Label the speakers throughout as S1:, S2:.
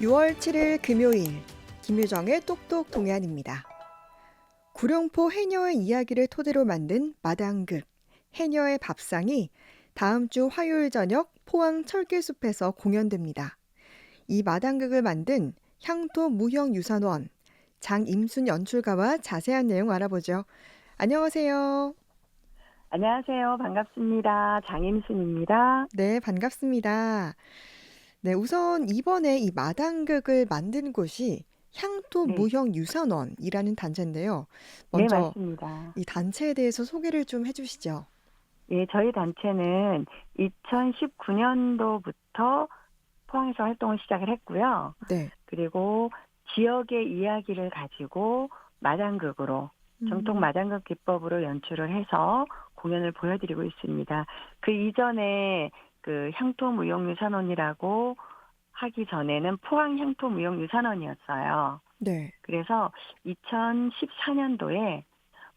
S1: 6월 7일 금요일 김유정의 똑똑 동안입니다. 구룡포 해녀의 이야기를 토대로 만든 마당극 해녀의 밥상이 다음 주 화요일 저녁 포항 철길숲에서 공연됩니다. 이 마당극을 만든 향토 무형 유산원 장임순 연출가와 자세한 내용 알아보죠. 안녕하세요.
S2: 안녕하세요. 반갑습니다. 장임순입니다.
S1: 네, 반갑습니다. 네, 우선 이번에 이 마당극을 만든 곳이 향토
S2: 네.
S1: 무형 유산원이라는 단체인데요.
S2: 네,
S1: 먼저
S2: 맞습니다.
S1: 이 단체에 대해서 소개를 좀 해주시죠.
S2: 예, 저희 단체는 2019년도부터 포항에서 활동을 시작을 했고요.
S1: 네.
S2: 그리고 지역의 이야기를 가지고 마당극으로 정통
S1: 음,
S2: 마당극 기법으로 연출을 해서 공연을 보여드리고 있습니다. 그 이전에 그 향토무용유산원이라고 하기 전에는 포항 향토무용유산원이었어요.
S1: 네.
S2: 그래서 2014년도에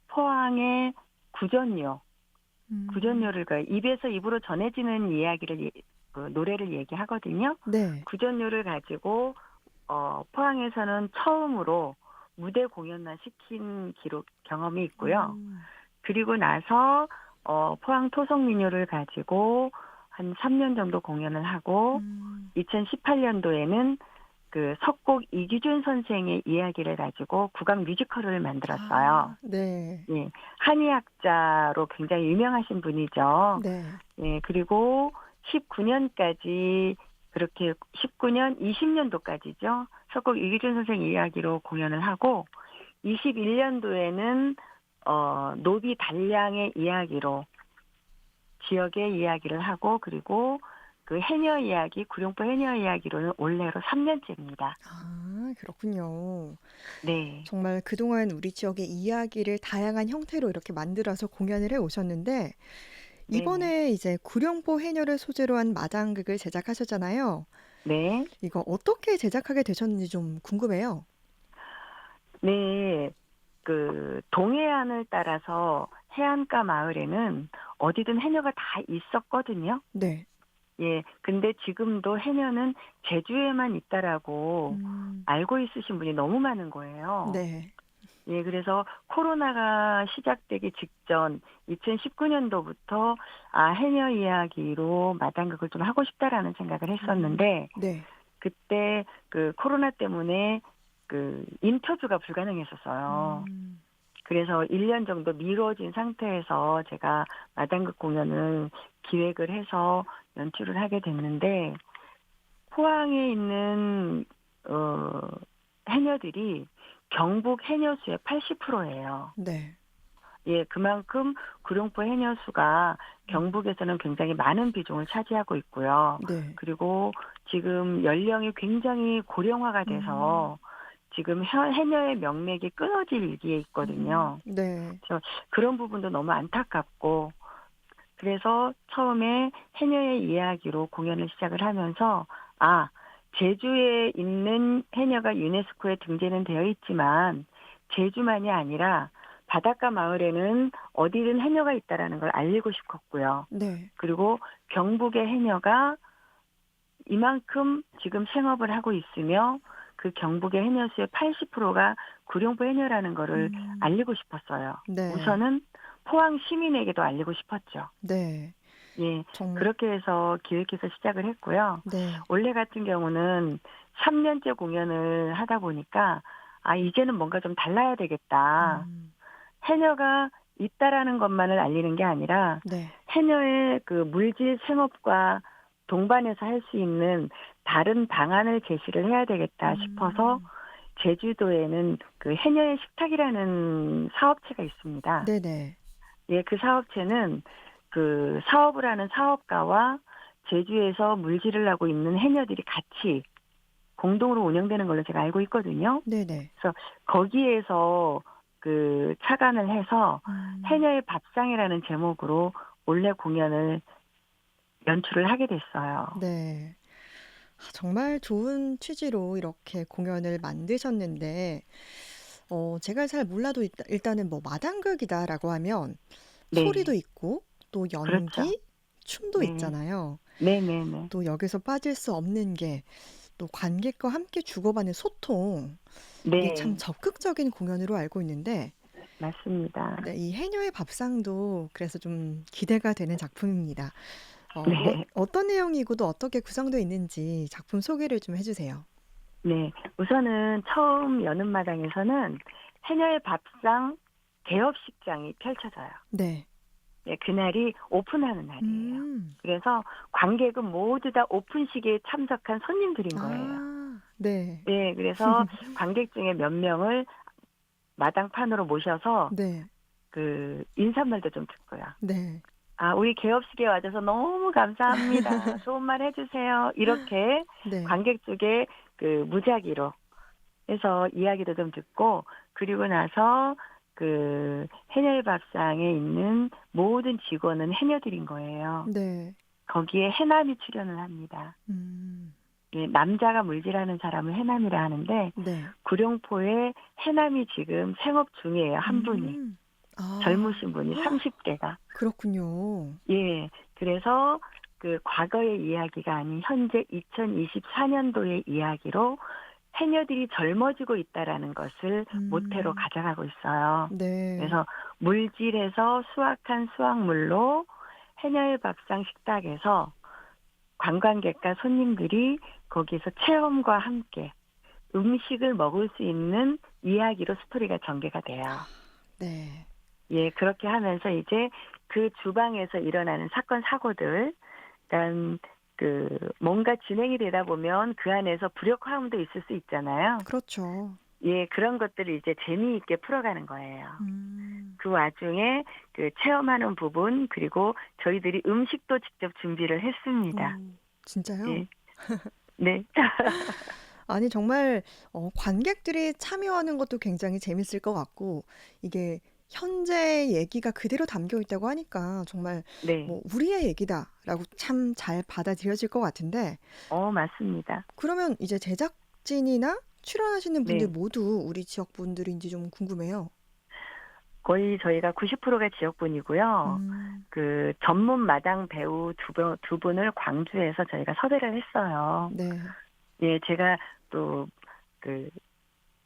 S2: 포항의 구전요,
S1: 음,
S2: 구전요를 그 입에서 입으로 전해지는 이야기를 예- 그 노래를 얘기하거든요.
S1: 네.
S2: 구전요를 가지고 어, 포항에서는 처음으로 무대 공연만 시킨 기록 경험이 있고요.
S1: 음,
S2: 그리고 나서 어, 포항 토성민요를 가지고 한 3년 정도 공연을 하고
S1: 음,
S2: 2018년도에는 그 석곡 이기준 선생의 이야기를 가지고 국악 뮤지컬을 만들었어요.
S1: 아, 네.
S2: 예, 한의학자로 굉장히 유명하신 분이죠.
S1: 네.
S2: 예, 그리고 19년까지 그렇게 19년, 20년도까지죠. 석곡 이기준 선생 이야기로 공연을 하고 21년도에는 어, 노비 단량의 이야기로 지역의 이야기를 하고 그리고 그 해녀 이야기, 구룡포 해녀 이야기로는 올해로 3년째입니다.
S1: 아, 그렇군요.
S2: 네.
S1: 정말 그동안 우리 지역의 이야기를 다양한 형태로 이렇게 만들어서 공연을 해 오셨는데, 이번에 이제 구룡포 해녀를 소재로 한 마당극을 제작하셨잖아요.
S2: 네.
S1: 이거 어떻게 제작하게 되셨는지 좀 궁금해요.
S2: 네. 그 동해안을 따라서 해안가 마을에는 어디든 해녀가 다 있었거든요.
S1: 네.
S2: 예. 근데 지금도 해녀는 제주에만 있다라고
S1: 음,
S2: 알고 있으신 분이 너무 많은 거예요.
S1: 네.
S2: 예, 그래서 코로나가 시작되기 직전 2019년도부터 아, 해녀 이야기로 마당극을 좀 하고 싶다라는 생각을 했었는데
S1: 네.
S2: 그때 그 코로나 때문에 그 인터뷰가 불가능했었어요.
S1: 음,
S2: 그래서 1년 정도 미뤄진 상태에서 제가 마당극 공연을 기획을 해서 연출을 하게 됐는데 포항에 있는 어 해녀들이 경북 해녀수의 80%예요.
S1: 네.
S2: 예, 그만큼 구룡포 해녀수가 경북에서는 굉장히 많은 비중을 차지하고 있고요.
S1: 네.
S2: 그리고 지금 연령이 굉장히 고령화가 돼서 지금 해- 해녀의 명맥이 끊어질 위기에 있거든요.
S1: 음, 네.
S2: 그런 부분도 너무 안타깝고 그래서 처음에 해녀의 이야기로 공연을 시작을 하면서 아 제주에 있는 해녀가 유네스코에 등재는 되어 있지만 제주만이 아니라 바닷가 마을에는 어디든 해녀가 있다라는 걸 알리고 싶었고요.
S1: 네.
S2: 그리고 경북의 해녀가 이만큼 지금 생업을 하고 있으며 그 경북의 해녀수의 80%가 구룡포 해녀라는 거를
S1: 음,
S2: 알리고 싶었어요.
S1: 네.
S2: 우선은 포항 시민에게도 알리고 싶었죠.
S1: 네.
S2: 예.
S1: 정말.
S2: 그렇게 해서 기획해서 시작을 했고요.
S1: 네.
S2: 올해 같은 경우는 3년째 공연을 하다 보니까 아, 이제는 뭔가 좀 달라야 되겠다.
S1: 음,
S2: 해녀가 있다라는 것만을 알리는 게 아니라
S1: 네.
S2: 해녀의 그 물질 생업과 동반해서 할 수 있는 다른 방안을 제시를 해야 되겠다 싶어서
S1: 음,
S2: 제주도에는 그 해녀의 식탁이라는 사업체가 있습니다.
S1: 네네.
S2: 예, 그 사업체는 그 사업을 하는 사업가와 제주에서 물질을 하고 있는 해녀들이 같이 공동으로 운영되는 걸로 제가 알고 있거든요.
S1: 네네.
S2: 거기에서 그 착안을 해서
S1: 음,
S2: 해녀의 밥상이라는 제목으로 올해 공연을 연출을 하게 됐어요.
S1: 네. 아, 정말 좋은 취지로 이렇게 공연을 만드셨는데, 어, 제가 잘 몰라도 일단, 일단은 뭐 마당극이다라고 하면
S2: 네.
S1: 소리도 있고 또 연기,
S2: 그렇죠.
S1: 춤도
S2: 네.
S1: 있잖아요.
S2: 네네네.
S1: 또 여기서 빠질 수 없는 게 또 관객과 함께 주고받는 소통 이게
S2: 네.
S1: 참 적극적인 공연으로 알고 있는데
S2: 맞습니다.
S1: 네, 이 해녀의 밥상도 그래서 좀 기대가 되는 작품입니다. 어,
S2: 네.
S1: 뭐, 어떤 내용이고 또 어떻게 구성되어 있는지 작품 소개를 좀 해주세요.
S2: 네. 우선은 처음 여는 마당에서는 해녀의 밥상 개업식장이 펼쳐져요.
S1: 네.
S2: 네, 그날이 오픈하는 날이에요.
S1: 음.
S2: 그래서 관객은 모두 다 오픈식에 참석한 손님들인 거예요.
S1: 아, 네.
S2: 네, 그래서 관객 중에 몇 명을 마당판으로 모셔서
S1: 네.
S2: 그 인사말도 좀 듣고요.
S1: 네.
S2: 아, 우리 개업식에 와줘서 너무 감사합니다. 좋은 말 해주세요. 이렇게
S1: 네.
S2: 관객 쪽에 그 무작위로 해서 이야기도 좀 듣고 그리고 나서 그 해녀의 밥상에 있는 모든 직원은 해녀들인 거예요.
S1: 네.
S2: 거기에 해남이 출연을 합니다.
S1: 음.
S2: 예, 남자가 물질하는 사람을 해남이라 하는데
S1: 네.
S2: 구룡포에 해남이 지금 생업 중이에요. 한 분이
S1: 음. 아,
S2: 젊으신 분이 30대가
S1: 그렇군요.
S2: 예 그래서 그 과거의 이야기가 아닌 현재 2024년도의 이야기로 해녀들이 젊어지고 있다라는 것을
S1: 음.
S2: 모태로 가져가고 있어요.
S1: 네.
S2: 그래서 물질에서 수확한 수확물로 해녀의 밥상 식탁에서 관광객과 손님들이 거기서 체험과 함께 음식을 먹을 수 있는 이야기로 스토리가 전개가 돼요.
S1: 네.
S2: 예, 그렇게 하면서 이제 그 주방에서 일어나는 사건 사고들, 그러니까 그 뭔가 진행이 되다 보면 그 안에서 불협화음도 있을 수 있잖아요.
S1: 그렇죠.
S2: 예, 그런 것들을 이제 재미있게 풀어가는 거예요.
S1: 음.
S2: 그 와중에 그 체험하는 부분 그리고 저희들이 음식도 직접 준비를 했습니다.
S1: 오, 진짜요?
S2: 예. 네.
S1: 아니 정말 어, 관객들이 참여하는 것도 굉장히 재밌을 것 같고 이게 현재 얘기가 그대로 담겨 있다고 하니까 정말
S2: 네.
S1: 뭐 우리의 얘기다라고 참 잘 받아들여질 것 같은데
S2: 어, 맞습니다.
S1: 그러면 이제 제작진이나 출연하시는 분들
S2: 네.
S1: 모두 우리 지역 분들인지 좀 궁금해요.
S2: 거의 저희가 90%가 지역분이고요.
S1: 음,
S2: 그 전문 마당 배우 두, 분- 두 분을 광주에서 저희가 섭외를 했어요.
S1: 네.
S2: 예, 제가 또 그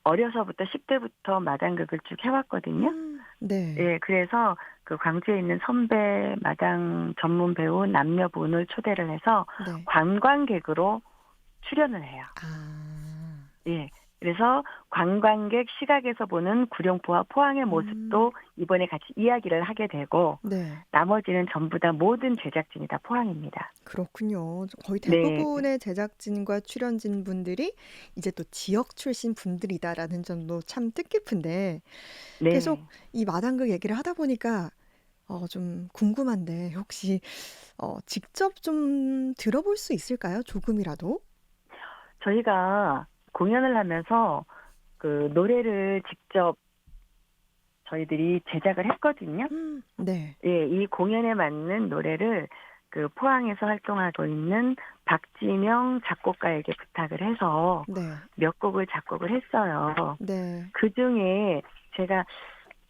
S2: 어려서부터 10대부터 마당극을 쭉 해왔거든요.
S1: 음, 네.
S2: 예, 그래서 그 광주에 있는 선배 마당 전문 배우 남녀분을 초대를 해서
S1: 네.
S2: 관광객으로 출연을 해요.
S1: 아,
S2: 예. 그래서 관광객 시각에서 보는 구룡포와 포항의 모습도 이번에 같이 이야기를 하게 되고
S1: 네.
S2: 나머지는 전부 다 모든 제작진이 다 포항입니다.
S1: 그렇군요. 거의
S2: 네.
S1: 대부분의 제작진과 출연진 분들이 이제 또 지역 출신 분들이다라는 점도 참 뜻깊은데
S2: 네.
S1: 계속 이 마당극 얘기를 하다 보니까 어, 좀 궁금한데 혹시 어, 직접 좀 들어볼 수 있을까요? 조금이라도?
S2: 저희가 공연을 하면서 그 노래를 직접 저희들이 제작을 했거든요.
S1: 음, 네.
S2: 예, 이 공연에 맞는 노래를 그 포항에서 활동하고 있는 박지명 작곡가에게 부탁을 해서
S1: 네.
S2: 몇 곡을 작곡을 했어요.
S1: 네.
S2: 그 중에 제가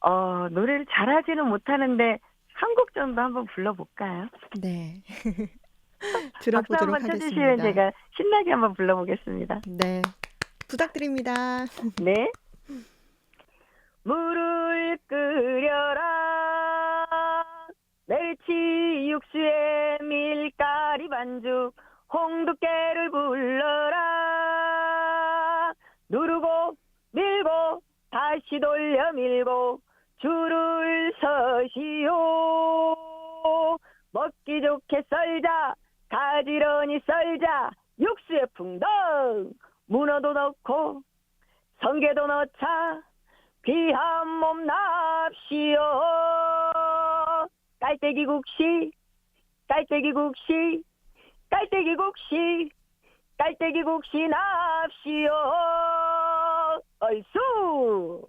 S2: 어, 노래를 잘하지는 못하는데 한 곡 정도 한번 불러볼까요?
S1: 네.
S2: 박수
S1: 들어보도록
S2: 한번 쳐주시면
S1: 하겠습니다.
S2: 제가 신나게 한번 불러보겠습니다.
S1: 네. 부탁드립니다.
S2: 네. 물을 끓여라. 멸치 육수에 밀가리 반죽 홍두깨를 불러라. 누르고 밀고 다시 돌려 밀고 줄을 서시오. 먹기 좋게 썰자. 가지런히 썰자. 육수에 풍덩 문어도 넣고 성게도 넣자 귀한 몸 납시오 깔때기 국시 깔때기 국시 깔때기 국시 깔때기 국시 납시오 얼쑤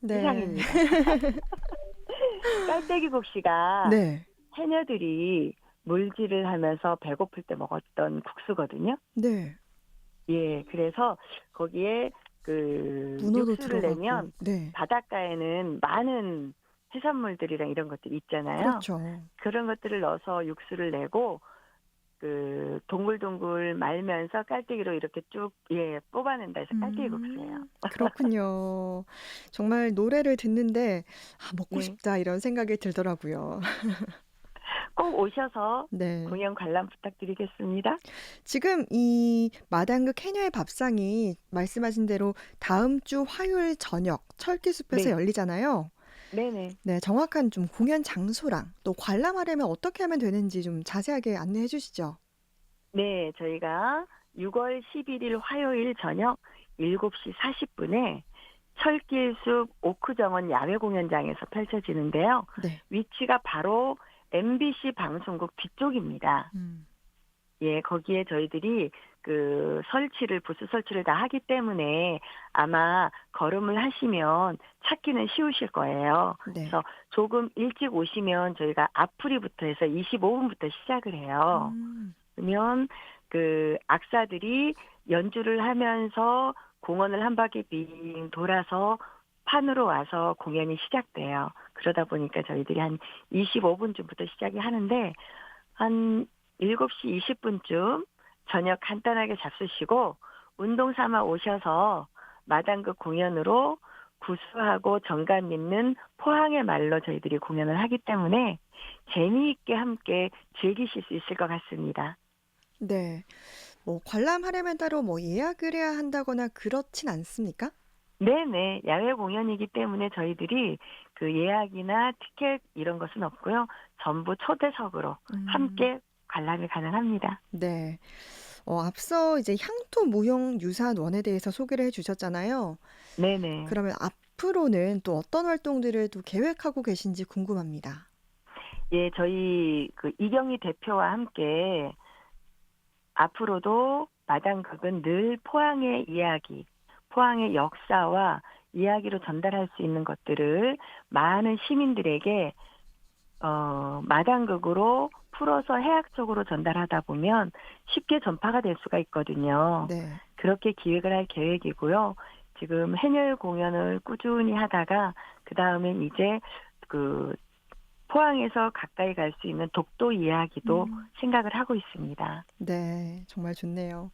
S1: 네.
S2: 이상입니다. 깔때기 국시가
S1: 네.
S2: 해녀들이 물질을 하면서 배고플 때 먹었던 국수거든요.
S1: 네.
S2: 예, 그래서 거기에 그 육수를
S1: 들어가고.
S2: 내면
S1: 네.
S2: 바닷가에는 많은 해산물들이랑 이런 것들이 있잖아요.
S1: 그렇죠.
S2: 그런 것들을 넣어서 육수를 내고 그 동글동글 말면서 깔때기로 이렇게 쭉 예, 뽑아낸다 해서 깔때기 국수예요.
S1: 음. 그렇군요. 정말 노래를 듣는데 '아 먹고
S2: 네.
S1: 싶다.' 이런 생각이 들더라고요.
S2: 꼭 오셔서
S1: 네.
S2: 공연 관람 부탁드리겠습니다.
S1: 지금 이 마당극 해녀의 밥상이 말씀하신 대로 다음 주 화요일 저녁 철기숲에서
S2: 네.
S1: 열리잖아요.
S2: 네네.
S1: 네. 정확한 좀 공연 장소랑 또 관람하려면 어떻게 하면 되는지 좀 자세하게 안내해 주시죠.
S2: 네, 저희가 6월 11일 화요일 저녁 7시 40분에 철길숲 오크정원 야외 공연장에서 펼쳐지는데요.
S1: 네.
S2: 위치가 바로 MBC 방송국 뒤쪽입니다.
S1: 음.
S2: 예, 거기에 저희들이 그 설치를 부스 설치를 다 하기 때문에 아마 걸음을 하시면 찾기는 쉬우실 거예요.
S1: 네.
S2: 그래서 조금 일찍 오시면 저희가 앞풀이부터 해서 25분부터 시작을 해요.
S1: 음.
S2: 그러면 그 악사들이 연주를 하면서 공원을 한 바퀴 빙 돌아서 판으로 와서 공연이 시작돼요. 그러다 보니까 저희들이 한 25분쯤부터 시작이 하는데 한 7시 20분쯤 저녁 간단하게 잡수시고 운동 삼아 오셔서 마당극 공연으로 구수하고 정감 있는 포항의 말로 저희들이 공연을 하기 때문에 재미있게 함께 즐기실 수 있을 것 같습니다.
S1: 네. 뭐 관람하려면 따로 뭐 예약을 해야 한다거나 그렇진 않습니까?
S2: 네네. 야외 공연이기 때문에 저희들이 그 예약이나 티켓 이런 것은 없고요. 전부 초대석으로
S1: 음.
S2: 함께 관람이 가능합니다.
S1: 네. 어 앞서 이제 향토 무형 유산원에 대해서 소개를 해 주셨잖아요.
S2: 네네.
S1: 그러면 앞으로는 또 어떤 활동들을 또 계획하고 계신지 궁금합니다.
S2: 예, 저희 그 이경희 대표와 함께 앞으로도 마당극은 늘 포항의 이야기, 포항의 역사와 이야기로 전달할 수 있는 것들을 많은 시민들에게 어, 마당극으로 풀어서 해학적으로 전달하다 보면 쉽게 전파가 될 수가 있거든요.
S1: 네.
S2: 그렇게 기획을 할 계획이고요. 지금 해녀 공연을 꾸준히 하다가 그 다음엔 이제 그 포항에서 가까이 갈 수 있는 독도 이야기도
S1: 음.
S2: 생각을 하고 있습니다.
S1: 네. 정말 좋네요.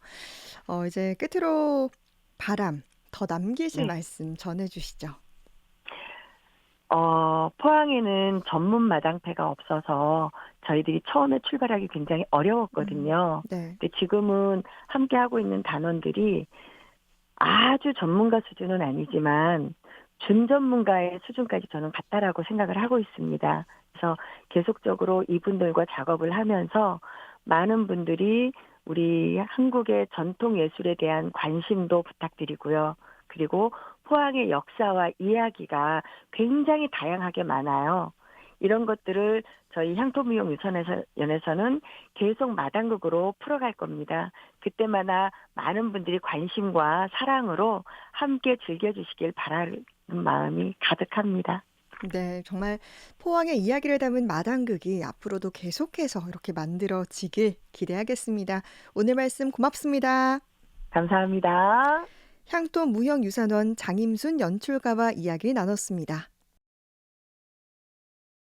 S1: 어 이제 끝으로 바람 더 남기실
S2: 네.
S1: 말씀 전해 주시죠.
S2: 어, 포항에는 전문 마당패가 없어서 저희들이 처음에 출발하기 굉장히 어려웠거든요.
S1: 네.
S2: 근데 지금은 함께 하고 있는 단원들이 아주 전문가 수준은 아니지만 준전문가의 수준까지 저는 갔다라고 생각을 하고 있습니다. 그래서 계속적으로 이분들과 작업을 하면서 많은 분들이 우리 한국의 전통 예술에 대한 관심도 부탁드리고요. 그리고 포항의 역사와 이야기가 굉장히 다양하게 많아요. 이런 것들을 저희 향토무용유산에서 연에서는 계속 마당극으로 풀어갈 겁니다. 그때마다 많은 분들이 관심과 사랑으로 함께 즐겨주시길 바라는 마음이 가득합니다.
S1: 네. 정말 포항의 이야기를 담은 마당극이 앞으로도 계속해서 이렇게 만들어지길 기대하겠습니다. 오늘 말씀 고맙습니다.
S2: 감사합니다.
S1: 향토 무형유산원 장임순 연출가와 이야기 나눴습니다.